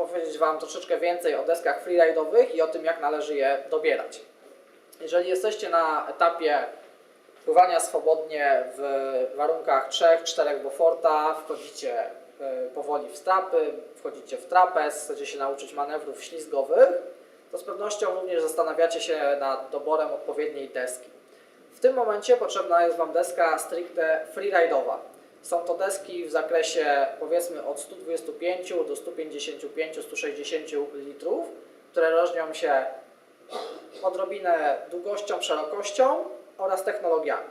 opowiedzieć Wam troszeczkę więcej o deskach freeride'owych i o tym, jak należy je dobierać. Jeżeli jesteście na etapie pływania swobodnie w warunkach 3-4 Beauforta, wchodzicie e, powoli w strapy, wchodzicie w trapez, chcecie się nauczyć manewrów ślizgowych, to z pewnością również zastanawiacie się nad doborem odpowiedniej deski. W tym momencie potrzebna jest Wam deska stricte freeride'owa. Są to deski w zakresie powiedzmy od 125 do 155-160 litrów, które różnią się odrobinę długością, szerokością oraz technologiami.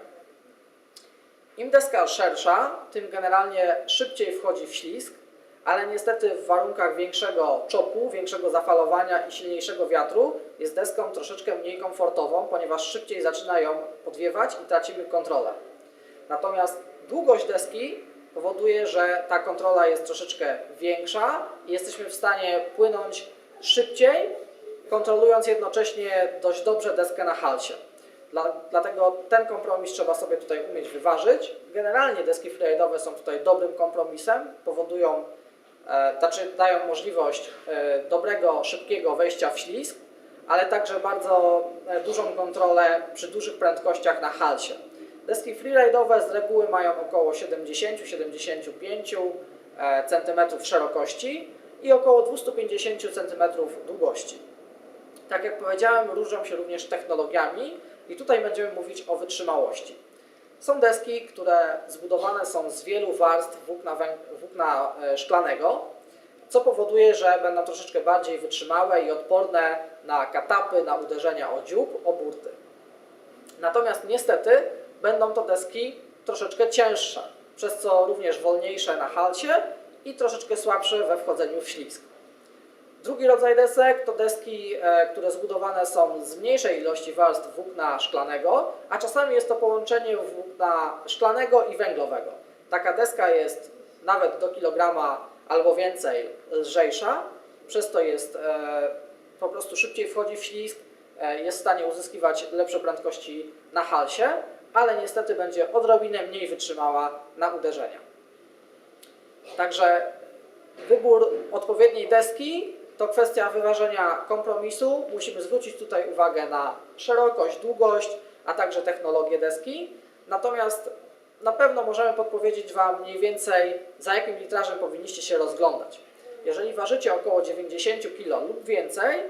Im deska szersza, tym generalnie szybciej wchodzi w ślizg, ale niestety w warunkach większego czopu, większego zafalowania i silniejszego wiatru jest deską troszeczkę mniej komfortową, ponieważ szybciej zaczyna ją podwiewać i tracimy kontrolę. Natomiast długość deski powoduje, że ta kontrola jest troszeczkę większa i jesteśmy w stanie płynąć szybciej, kontrolując jednocześnie dość dobrze deskę na halsie. Dla, dlatego ten kompromis trzeba sobie tutaj umieć wyważyć. Generalnie deski freeride'owe są tutaj dobrym kompromisem, powodują, e, znaczy dają możliwość e, dobrego, szybkiego wejścia w ślizg, ale także bardzo e, dużą kontrolę przy dużych prędkościach na halsie. Deski freeride'owe z reguły mają około 70-75 cm szerokości i około 250 cm długości. Tak jak powiedziałem, różnią się również technologiami i tutaj będziemy mówić o wytrzymałości. Są deski, które zbudowane są z wielu warstw włókna, włókna e, szklanego, co powoduje, że będą troszeczkę bardziej wytrzymałe i odporne na katapy, na uderzenia o dziób, o burty. Natomiast niestety będą to deski troszeczkę cięższe, przez co również wolniejsze na halcie i troszeczkę słabsze we wchodzeniu w ślizg. Drugi rodzaj desek to deski, e, które zbudowane są z mniejszej ilości warstw włókna szklanego, a czasami jest to połączenie włókna szklanego i węglowego. Taka deska jest nawet do kilograma albo więcej lżejsza, przez to jest e, po prostu szybciej wchodzi w ślizg, e, jest w stanie uzyskiwać lepsze prędkości na halsie, ale niestety będzie odrobinę mniej wytrzymała na uderzenia. Także wybór odpowiedniej deski to kwestia wyważenia kompromisu. Musimy zwrócić tutaj uwagę na szerokość, długość, a także technologię deski. Natomiast na pewno możemy podpowiedzieć Wam mniej więcej, za jakim litrażem powinniście się rozglądać. Jeżeli ważycie około 90 kg lub więcej,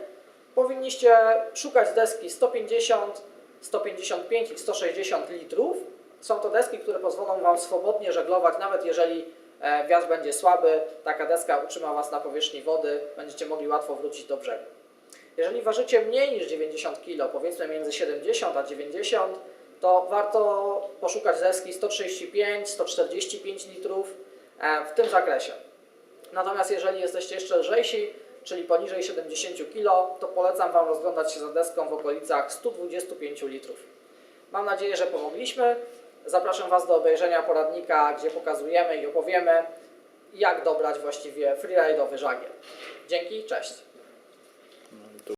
powinniście szukać deski 150, 155 i 160 litrów. Są to deski, które pozwolą Wam swobodnie żeglować, nawet jeżeli e, wiatr będzie słaby, taka deska utrzyma Was na powierzchni wody, będziecie mogli łatwo wrócić do brzegu. Jeżeli ważycie mniej niż 90 kg, powiedzmy między 70 a 90, to warto poszukać deski 135-145 litrów e, w tym zakresie. Natomiast jeżeli jesteście jeszcze lżejsi, czyli poniżej 70 kg, to polecam Wam rozglądać się za deską w okolicach 125 litrów. Mam nadzieję, że pomogliśmy. Zapraszam Was do obejrzenia poradnika, gdzie pokazujemy i opowiemy, jak dobrać właściwie freeride'owy żagiel. Dzięki, cześć!